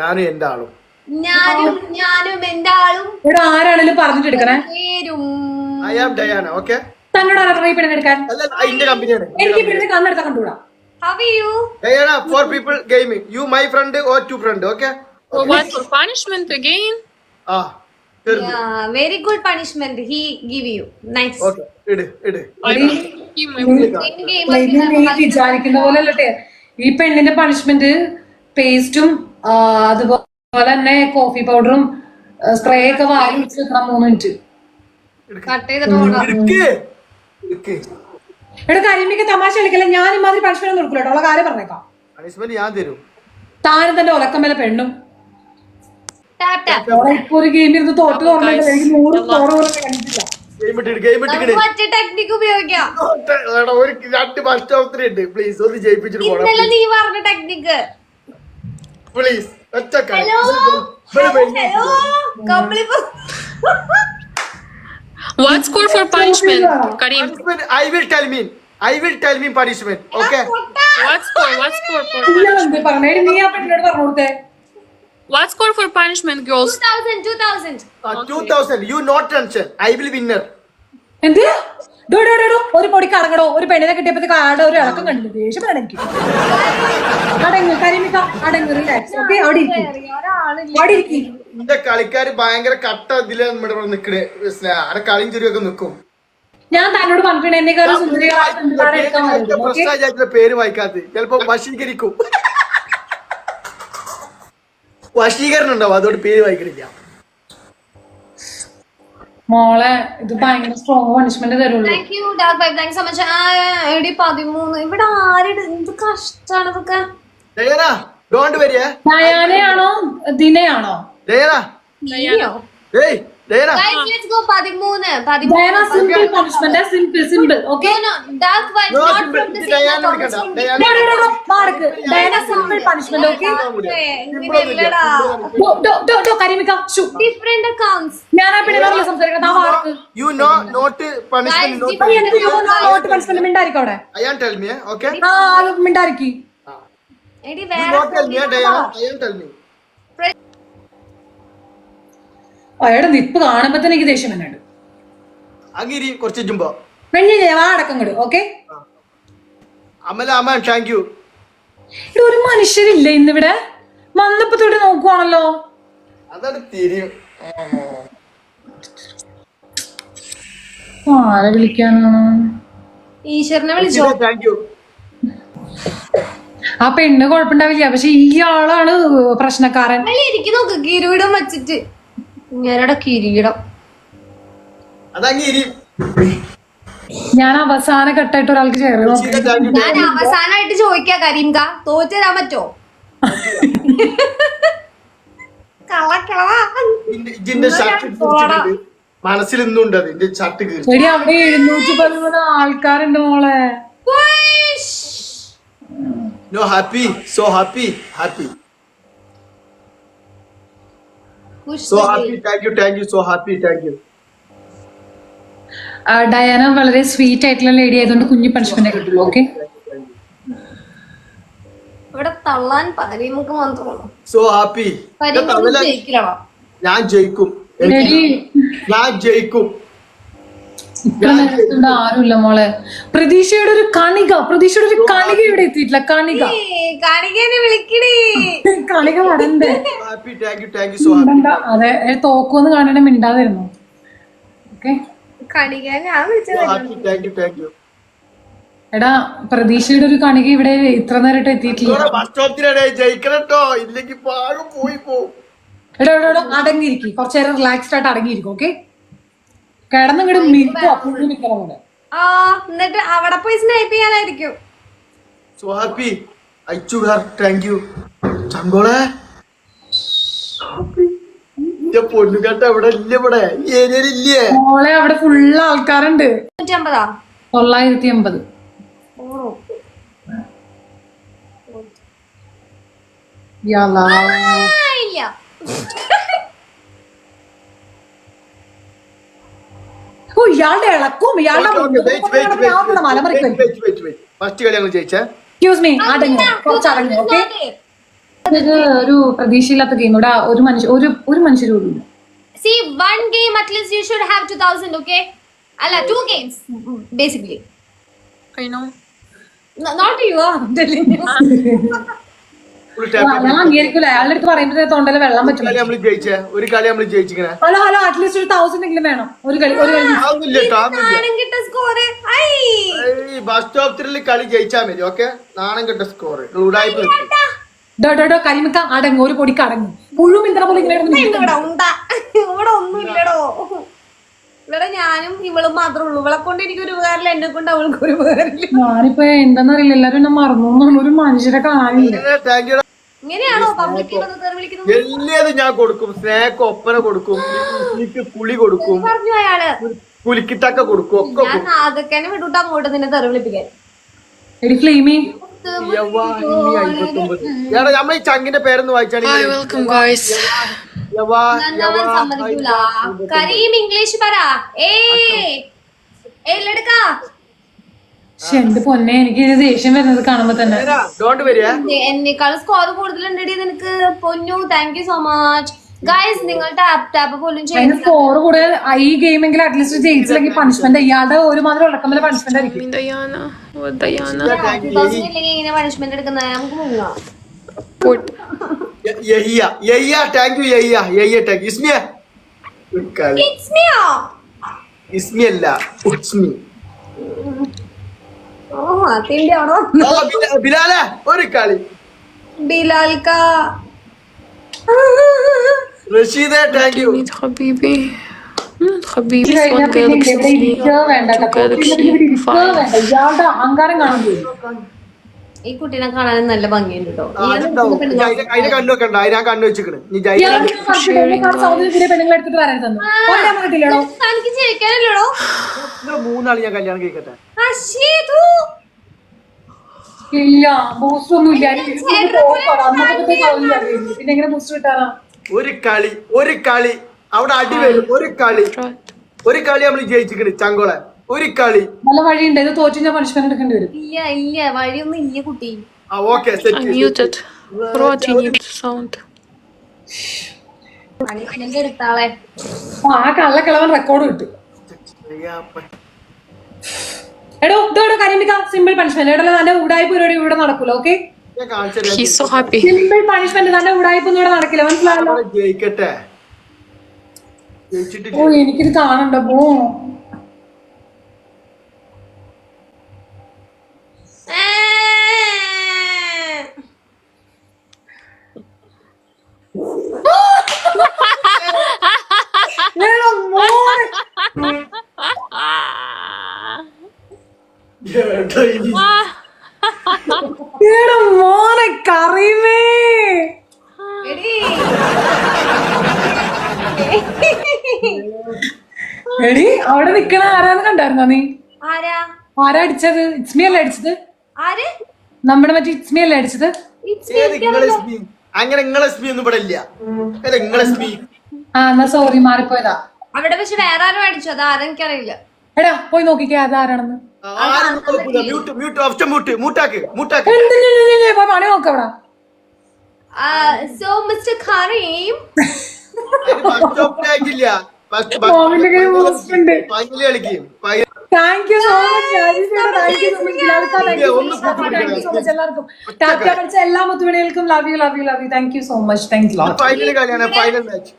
ഞാനും എന്റെ ആളും. ഞാനും ഞാനും എന്റെ ആളും ഇവിടെ ആരാണെങ്കിലും പറഞ്ഞിട്ട് എടുക്കണേ പേരും. ഐ ആം ഡയാന ഓക്കെ തന്നോട് ആരാ എടുക്കാൻ. അല്ല കമ്പനിയാണ് എനിക്ക് പെണ്ണിനെ കണ്ടുകൂടാ. How you? Diana four people gaming you my friend or two friend okay punishment ആ very good punishment punishment give you nice. Okay ഇട് ഇട്. വിചാരിക്കുന്ന പോലെ അല്ലട്ടെ. ഈ പെണ്ണിന്റെ പണിഷ്മെന്റ് പേസ്റ്റും അതുപോലെ തന്നെ കോഫി പൗഡറും സ്പ്രേ ഒക്കെ വാരി വെച്ച് വെക്കണം മൂന്ന് മിനിറ്റ് കട്ട് ചെയ്തിട്ട് ഇവിടെ കരിമിക്ക് തമാശ കളിക്കല്ല? ഞാൻ ഇമാതിരി പണിഷ്മെന്റ് ഒന്നും കൊടുക്കില്ല ഉള്ള കാര്യം പറഞ്ഞേക്കാം. പണിഷ്മെന്റ് ഞാൻ തരും. താനും തന്റെ ഉലക്കം മേലെ പെണ്ണും. ഇപ്പൊ ഒരു ഗെയിം ഇരുന്ന് തോറ്റ് എനിക്ക് നൂറ് പോലും കണ്ടിട്ടില്ല. എടാ, ഒരു രണ്ട് പ്ലീസ് ഒന്ന് ജയിപ്പിച്ചിട്ട് പോകണം നീ പറഞ്ഞ ടെക്നിക്ക് प्लीज़ अच्छा कर hello Kamli What score for punishment, Karim? Punishment, I will tell me. I will tell me punishment. Okay. What score? What score for punishment? What score for punishment, girls? 2000, 2000. Uh, okay. 2000. You no tension. I will winner. And there? ഒരു പൊടി കറങ്ങടോ. ഒരു പെണ്ണിനെ കിട്ടിയപ്പോഴത്തേക്ക് ആടെ ഒരു ഇളക്കം കണ്ടില്ല? ദേഷ്യം എനിക്ക്. അടങ്ങ് കരിമിക്ക. അടങ്ങ് റിലാക്സ് ഓക്കെ അവിടെ ഇരിക്കും. അവിടെ ഇരിക്കും. എന്റെ കളിക്കാര് ഭയങ്കര കട്ട ഇതിൽ നമ്മുടെ ഇവിടെ നിക്കണേ. ആരെ കളിയും ചെറിയൊക്കെ നിക്കും. ഞാൻ തന്നോട് പറഞ്ഞിട്ടുണ്ട് എന്നെ കയറി സുന്ദരികളെ എടുക്കാൻ പറ്റും ഓക്കെ? പേര് വായിക്കാത്ത ചിലപ്പോ വശീകരിക്കും. വശീകരണം ഉണ്ടാവും അതുകൊണ്ട് പേര് വായിക്കണില്ല മോളെ ഇത് ഭയങ്കര സ്ട്രോങ് പണിഷ്മെന്റ് തരുള്ളൂ. Thank you dark thank so much എടി പതിമൂന്ന്. ഇവിടെ ആരുടെ? എന്ത് കഷ്ടാണ് ഇതൊക്കെ? ഡോണ്ട് വരിയേ ഡയാനയാണോ ദിനയാണോ? ഏയ് simple punishment simple simple okay mark Diana simple punishment okay കരിമിക different accounts ഞാൻ ആ ആ mark you no not punishment not നീ നോട്ട് പണിഷ്മെന്റ് മിണ്ടായിരിക്കും അവിടെ. I am tell? ആ മിണ്ടായിരിക്കും. എടി വേറെ ടെൽ അയാളുടെ നിപ്പ് കാണുമ്പോ തന്നെ എനിക്ക് ദേഷ്യം തന്നെ അഗിരി കുറച്ച് ചുമ്പോ അടക്കം കിടും ഓക്കെ? അമല അമ്മ താങ്ക് യു ഇവിടെ ഒരു മനുഷ്യരില്ല ഇന്നിവിടെ? വന്നപ്പോ തൊട്ട് നോക്കുവാണല്ലോ. അതാണ് തിരിയും. ആരെ വിളിക്കാനാണ്? ഈശ്വരനെ വിളിച്ചോ? താങ്ക് യു ആ പെണ്ണ് കുഴപ്പമുണ്ടാവില്ല പക്ഷെ ഈ ആളാണ് പ്രശ്നക്കാരൻ. എനിക്ക് നോക്ക് കിരീടം വെച്ചിട്ട്. ഞാനവിടെ കിരീടം. ഞാൻ അവസാന ഘട്ടമായിട്ട് ഒരാൾക്ക് ചേർന്ന് നോക്കി. താങ്ക് യു ഞാൻ അവസാനമായിട്ട് ചോദിക്കാ കരീംക. തോറ്റു തരാൻ പറ്റോ? മനസ്സിൽ ഇന്നും ഉണ്ട് അത്. എന്റെ ഷർട്ട് കീറി. എടി അവിടെ എഴുന്നൂറ്റി പതിമൂന്ന് ആൾക്കാരുണ്ട് മോളെ. No happy so happy happy so happy thank you thank you so happy thank you ആ, ഡയാന വളരെ സ്വീറ്റ് ആയിട്ടുള്ള ലേഡി ആയതുകൊണ്ട് കുഞ്ഞു പണിഷ്മെന്റ് കിട്ടുള്ളൂ ഓക്കെ ഇവിടെ തള്ളാൻ സോ ഹാപ്പി ഞാൻ ജയിക്കും. ഞാൻ ജയിക്കും. ഇത്ര നേരത്തുണ്ട് ആരുമില്ല മോളെ. പ്രതീക്ഷയുടെ ഒരു കണിക പ്രതീക്ഷയുടെ ഒരു കണിക ഇവിടെ എത്തിയിട്ടില്ല കണിക. കണികനെ വിളിക്കണേ. കണിക വരണ്ടേ. Happy thank you so happy അതെ ഏ, തോക്കുമെന്ന് കാണണേ മിണ്ടാതിരുന്നു? ഓക്കെ. ഞാൻ എടാ പ്രതീക്ഷയുടെ ഒരു കണിക ഇവിടെ ഇത്ര നേരമായിട്ട് എത്തിയിട്ടില്ല. ഭക്ഷണത്തിനിടെ ജയിക്കണട്ടോ. ഇല്ലെങ്കിൽ പാകം പോയി പോവും എടാ എടാ എടാ അടങ്ങിയിരിക്കും. കുറച്ചേരം റിലാക്സ്ഡ് ആയിട്ട് അടങ്ങിയിരിക്കും ഓക്കെ? കിടന്നിങ്ങോട്ട് മിനിക്കോ പുള്ളി നിൽക്കണ പോലെ. ആ എന്നിട്ട് അവിടെ പോയി സ്നൈപ്പ് ചെയ്യാനായിരിക്കും. സോ ഹാപ്പി അയച്ചുകാർ താങ്ക് യു ചങ്കോളെ. എന്റെ പൊണ്ണുകട്ട അവിടെ ഇല്ല ഇവിടെ? ഈ ഏരിയയിൽ ഇല്ലേ? മോളെ അവിടെ ഫുള്ള് ആൾക്കാരുണ്ട്. നൂറ്റമ്പതാ തൊള്ളായിരത്തി എൺപത്. ആ, ഇല്ല. ഓ ഇയാളുടെ ഇളക്കും ഇയാളുടെ മലമറിക്കും ഫസ്റ്റ് കളി ഞങ്ങൾ ജയിച്ചേ? എക്സ്ക്യൂസ് മീ അടങ്ങ് കുറച്ച് അടങ്ങ് ഓക്കെ ഇത് ഒരു പ്രതീക്ഷയില്ലാത്ത ഗെയിം ഇവിടെ ഒരു മനുഷ്യ ഒരു ഒരു മനുഷ്യർ പോലും ഇല്ല See, one game at least you should have 2000, okay? അല്ല two games, basically. I know. Not not you, I'm ഞാൻ അംഗീകരിക്കില്ല അയാളുടെ അടുത്ത് പറയുമ്പോഴേ തൊണ്ടയിൽ വെള്ളം പറ്റും. കളി നമ്മൾ ജയിച്ചേ ഒരു കളി നമ്മൾ ജയിച്ചിങ്ങനെ ഹലോ ഹലോ അറ്റ്ലീസ്റ്റ് ഒരു തൗസൻഡ് എങ്കിലും വേണം. ഒരു കളി ഒരു കളി. അതൊന്നുമില്ല കേട്ടോ അതൊന്നുമില്ല നാണം കിട്ട ഈ ബസ് സ്റ്റോപ്പ് ത്രില്ല് കളി ജയിച്ചാൽ മതി ഓക്കെ നാണം കെട്ട സ്കോർ ഉടായ്പ ഡോ ഡോ ഡോ കരിമിക്ക അടങ്ങ് ഒരു പൊടിക്ക് അടങ്ങും മുഴുവൻ പോലെ ഇങ്ങനെ കിടന്ന് നിൽക്കുന്നു. ഇവിടെ ഉണ്ടാ. ഇവിടെ ഒന്നും ഇല്ലടോ ഇവിടെ ഞാനും ഇവളും മാത്രമേ ഉള്ളൂ. ഇവളെ കൊണ്ട് എനിക്ക് ഒരു ഉപകാരമില്ല എന്നെ കൊണ്ട് അവൾക്ക് ഒരു ഉപകാരമില്ല. ഞാനിപ്പോ എന്താന്നറിയില്ല എല്ലാരും എന്നെ മറന്നു ഒരു മനുഷ്യരെ കാണില്ല ഇങ്ങനെയാണോ തെറി വിളിക്കുന്നത്? ഞാൻ കൊടുക്കും സ്നാക്ക് ഒപ്പന കൊടുക്കും പുളി കൊടുക്കും പറഞ്ഞു അയാൾ? കുലിക്കിട്ടൊക്കെ കൊടുക്കും ഒക്കെ ഞാൻ നാഗക്കനെ വിട്ടിട്ട് അങ്ങോട്ട് നിന്നെ തെറി വിളിപ്പിക്കാൻ. എടി ഫ്ലെയിമി. എടാ നമ്മൾ ഈ ചങ്കിന്റെ പേരൊന്ന് വായിച്ചാണെങ്കിൽ കരീം ഇംഗ്ലീഷ് പറ. എന്റെ പൊന്നെ എനിക്ക് ദേഷ്യം വരുന്നത് കാണുമ്പോ തന്നെ. എന്നേക്കാൾ സ്കോർ കൂടുതലുണ്ടെടി നിനക്ക്. പൊന്നു thank you so much guys നിങ്ങളുടെ ടാപ്പ് ടാപ്പ് പോലും അതിന് സ്കോർ കൂടെ ഈ ഗെയിമെങ്കിലും അറ്റ്ലീസ്റ്റ് ജയിച്ചില്ലെങ്കിൽ പണിഷ്മെന്റ് ഇയാളുടെ ഒരുമാതിരി ഉള്ളക്കമ്മല പണിഷ്മെന്റ് I ആയിരിക്കും? ഇല്ലെങ്കിൽ ഇങ്ങനെ പണിഷ്മെന്റ് എടുക്കുന്നത് നമുക്ക് മുങ്ങാം? Yahya Yahya thank you Yahya Yahya thank ഇസ്മിയ ഇസ്മിയ ഇസ്മി അല്ല ഉസ്മി ഓ അതിന്റെ അവിടെ ആ, ബിലാ- ബിലാലെ ഒരു കളി. ബിലാൽക്ക റഷീദ താങ്ക് യു ഹബീബി. ഹബീബി അഹങ്കാരം കാണുമ്പോൾ ഈ കുട്ടീനെ കാണാൻ നല്ല ഭംഗിയുണ്ട് കേട്ടോ എനിക്ക് ജയിക്കാനല്ലോ മൂന്നാൾ ഞാൻ കല്യാണം കഴിക്കട്ടെ. ഇല്ല ബൂസ്റ്റൊന്നും ഇല്ല. പിന്നെ എങ്ങനെ ബൂസ്റ്റർ കിട്ടാനാ? ഒരു കളി ഒരു കളി. അവിടെ അടി വരും ഒരു കളി. ഒരു കളി നമ്മൾ ജയിച്ചിക്കണ് ചങ്കോളെ. ഒരു കളി. നല്ല വഴിയുണ്ട് ഇത് തോറ്റു ഞാൻ പണിഷ്മെന്റ് എടുക്കേണ്ടി വരും. ഇല്ല ഇല്ല വഴിയൊന്നും ഇല്ല കുട്ടി. ആ ഓക്കെ സെറ്റ് സൗണ്ട് ആ കള്ളക്കിളവൻ റെക്കോർഡ് കിട്ടും. എടോ ഇതോടെ കരിമിക്ക സിമ്പിൾ പണിഷ്മെന്റ് എടോ നല്ല ഉടായ്പ പരിപാടി ഇവിടെ നടക്കൂല ഓക്കെ സിമ്പിൾ പണിഷ്മെന്റ് തന്നെ ഉടായ്പ ഒന്നും ഇവിടെ നടക്കില്ല. മനസ്സിലായല്ലോ ജയിക്കട്ടെ. ഓ എനിക്കിത് കാണണ്ട പോ. എടാ മോനെ. എടാ, ഇനി എടാ മോനെ കറിമേ എടി എടി അവിടെ നിക്കണ ആരാന്ന് കണ്ടായിരുന്നോ നീ? ആരാ? ആരാ അടിച്ചത്? ഇറ്റ്സ്മി അല്ലേ അടിച്ചത്? ആര്? നമ്മുടെ മറ്റേ ഇറ്റ്സ്മി അല്ലേ അടിച്ചത്? അങ്ങനെ നിങ്ങളെ സ്മി ഒന്നും ഇവിടെ ഇല്ല. നിങ്ങളെ സ്മി ആ എന്നാ സോറി മാറിപ്പോയതാ. അവിടെ പക്ഷെ വേറെ ആരും അടിച്ചു? അത് ആരെനിക്കറിയില്ല എടാ പോയി നോക്കിക്കേ അതാരാണെന്ന് ആരാണെന്ന്. പണി നോക്കവിടെ സോ മിസ്റ്റർ ഖറീം ഫൈനൽ കളിക്കും താങ്ക് യു സോ മച്ച് എല്ലാവർക്കും ടാറ്റ പഠിച്ച എല്ലാ മുത്തുവിളികൾക്കും love you love you love you thank you so much thank you final കളിയാണ് ഫൈനൽ മാച്ച്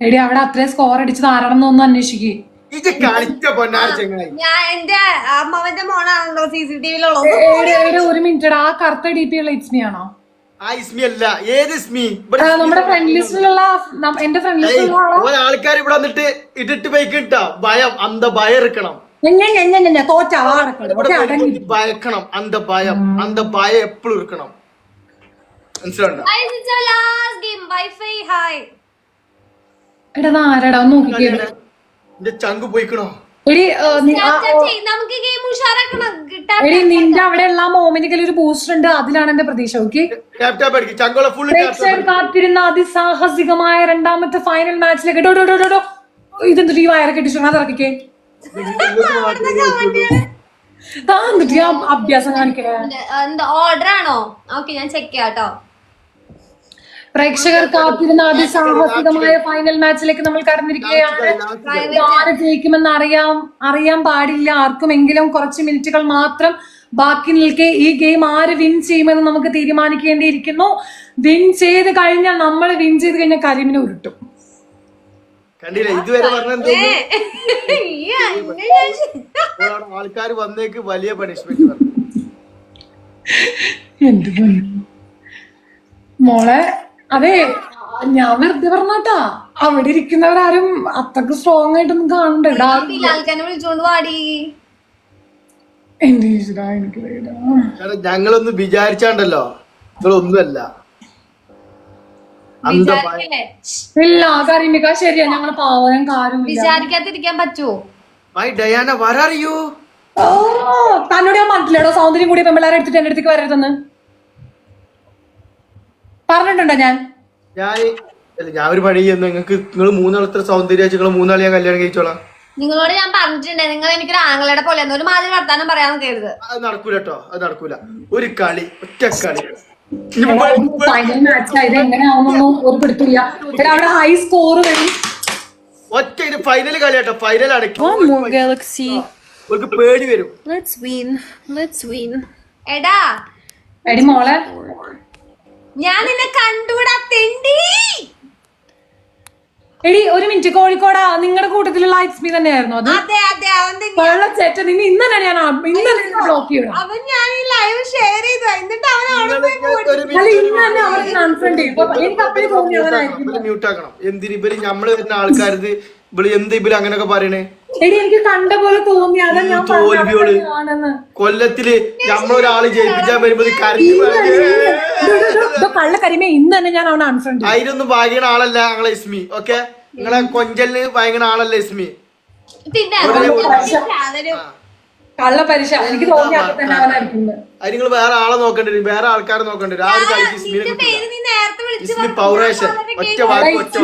എടി അവിടെ അത്രയും സ്കോർ അടിച്ചത് ആരാണെന്ന് ഒന്ന് അന്വേഷിക്കേ. ഇത് കളിച്ച പൊന്നാർ ചങ്ങായി. ഞാൻ എന്റെ അമ്മാവന്റെ മോണാണല്ലോ സി സി ടി വിയിലുള്ളത് ഒരു മിനിറ്റ് ആ കറുത്ത ഡി പി ഉള്ള ഇറ്റ്സ്മി ആണോ ആ ഇസ്മി അല്ല. ഏത് ഇസ്മി? ഇവിടെ ആ, നമ്മുടെ ഫ്രണ്ട് ലിസ്റ്റിലുള്ള നം- എന്റെ ഫ്രണ്ട് ഏയ്, ലിസ്റ്റിലുള്ള ആളാ. ഓരോ ആൾക്കാർ ഇവിടെ വന്നിട്ട് ഇട്ടിട്ട് പോയിക്കിട്ടാ ഭയം അന്ത ഭയം പോയിട്ട് ഭയക്കണം അന്ത ഭയം. അന്ത ഭയം എപ്പോഴും ഇരിക്കണം മനസ്സിലുണ്ടോ. എടാ നോക്കിക്കേ. എന്റെ ചങ്ക് പോയിക്കണോ? എടി നിന്റെ അവിടെ ഉള്ള മോമിനിക്കൽ ഒരു പോസ്റ്റർ ഉണ്ട്. അതിലാണ് എന്റെ പ്രതീക്ഷ ഓക്കെ കാത്തിരുന്ന അതിസാഹസികമായ രണ്ടാമത്തെ ഫൈനൽ മാച്ചിലേക്ക് ഡോ ഡോ ഡോ ഡോ ഡോ. ഇതെന്തിട്ട് ഈ വയറൊക്കെ കെട്ടിച്ചു അത് ഇറക്കിക്കേ. എന്നിട്ട് അഭ്യാസം കാണിക്കണേ. ഓർഡർ ആണോ? ഓക്കെ ഞാൻ ചെക്ക് ചെയ്യാം കേട്ടോ പ്രേക്ഷകർ കാത്തിരുന്ന അതിസാഹസികമായ ഫൈനൽ മാച്ചിലേക്ക് നമ്മൾ കടന്നിരിക്കുകയാണ്. ആര് ജയിക്കുമെന്ന് അറിയാം അറിയാൻ പാടില്ല. ആർക്കുമെങ്കിലും കുറച്ച് മിനിറ്റുകൾ മാത്രം ബാക്കി നിൽക്കെ. ഈ ഗെയിം ആര് വിൻ ചെയ്യുമെന്ന് നമുക്ക് തീരുമാനിക്കേണ്ടിയിരിക്കുന്നു. വിൻ ചെയ്ത് കഴിഞ്ഞാൽ നമ്മൾ വിൻ ചെയ്ത് കഴിഞ്ഞാൽ കരിമിനെ ഉരുട്ടും. കണ്ടില്ലേ? ഇതുവരെ പറഞ്ഞ ആൾക്കാർ വന്നേക്ക് വലിയ പണിഷ്മെന്റ് എന്ത് മോളെ അതെ ഞാൻ വെറുതെ പറഞ്ഞാട്ടാ. അവിടെ ഇരിക്കുന്നവരാരും അത്രയ്ക്ക് സ്ട്രോങ് ആയിട്ടൊന്നും കാണണ്ട? വിളിച്ചോണ്ട് വാടി. എന്റെ ഈശ്വരാ, എനിക്ക് ഞങ്ങളൊന്ന് വിചാരിച്ചാണ്ടല്ലോ. നിങ്ങളൊന്നുമല്ല വിചാരിക്കല്ലേ? ഇല്ല കരിമിക്ക ശരിയാ ഞങ്ങൾ പാവം കാര്യം വിചാരിക്കാതിരിക്കാൻ പറ്റുമോ മൈ ഡയാന വരാറിയോ? തന്നോട് ഞാൻ പറഞ്ഞില്ലേടോ സൗന്ദര്യം കൂടി പെമ്പിള്ളേരെ എടുത്തിട്ട് എന്റെ അടുത്തേക്ക് വരരുതെന്ന്. പറഞ്ഞിട്ടുണ്ടോ ഞാൻ? ഞാൻ അല്ല ഞാൻ ഒരു പണി ചെയ്യുന്നു. നിങ്ങൾക്ക് നിങ്ങൾ മൂന്നാളത്ര സൗന്ദര്യ നിങ്ങൾ മൂന്നാളെ ഞാൻ കല്യാണം കഴിച്ചോളാം. നിങ്ങളോട് ഞാൻ പറഞ്ഞിട്ടുണ്ട്. നിങ്ങൾ എനിക്ക് ആങ്ങളുടെ പോലെ ഒരു മാതിരി വർത്താനം പറയാൻ കരുത് അത് നടക്കൂല കേട്ടോ അത് നടക്കൂല. ഒരു കളി ഒറ്റ കളി. ഫൈനൽ മാച്ച് ആയത് എങ്ങനെയാവുന്നൊന്നും ഒരു പിടുത്തില്ല എടാ, അവിടെ ഹൈ സ്കോർ വരും ഒറ്റ ഇത് ഫൈനൽ കളി കേട്ടോ ഗാലക്സി. പേടി വരും. ലെറ്റ്സ്. ലെറ്റ്സ്. എടാ. എടി മോളെ. ഞാൻ നിന്നെ കണ്ടുവിടാ തെണ്ടി എടി ഒരു മിനിറ്റ്. കോഴിക്കോടാ നിങ്ങളുടെ കൂട്ടത്തിലുള്ള ലക്ഷ്മി തന്നെയായിരുന്നു അത്. അതെ അതെ അവൻ തന്നെ വെള്ളച്ചേറ്റ നിന്നെ ഇന്ന് തന്നെ ഞാൻ ആ- ഇന്ന് തന്നെ ബ്ലോക്ക് ചെയ്യണം. അവൻ ഞാൻ ഈ ലൈവ് ഷെയർ ചെയ്തു എന്നിട്ട് അവൻ അവിടെ പോയി ഒരു അല്ല ഇന്ന് തന്നെ അവർക്ക് കൺഫ്രണ്ട് ചെയ്യും. ഇപ്പൊ എനിക്ക് അപ്പഴേ തോന്നി അവനായിരിക്കും മ്യൂട്ട് ആക്കണം. എന്തിന് ഇവർ നമ്മൾ വരുന്ന ആൾക്കാരത്? ഇവൾ എന്ത് ഇവർ അങ്ങനെയൊക്കെ പറയണേ? എടി എനിക്ക് കണ്ട പോലെ തോന്നി. അതാ ഞാൻ. ആണെന്ന് കൊല്ലത്തിൽ നമ്മളൊരാൾ ജയിപ്പിച്ചാൽ വരുമ്പോ കള്ള കരിമേ ഇന്ന് തന്നെ ഞാൻ അവനെ അൺഫ്രണ്ട് അതിനൊന്നും ഭാഗ്യണ ആളല്ല ഞങ്ങളെ ഇസ്മി ഓക്കെ നിങ്ങളെ കൊഞ്ചലിന് ഭയങ്കര ആളല്ല ഇസ്മി കള്ള പരിശ എനിക്ക് തോന്നി അത് നിങ്ങൾ വേറെ ആളെ നോക്കേണ്ടി വരും വേറെ ആൾക്കാരെ നോക്കേണ്ടി വരും. ആ ഒരു കളിക്ക് ഇസ്മിനെ പേര് നീ നേരത്തെ വിളിച്ചു ഇസ്മി പൗറേഷൻ ഒറ്റ വാക്ക് ഒറ്റ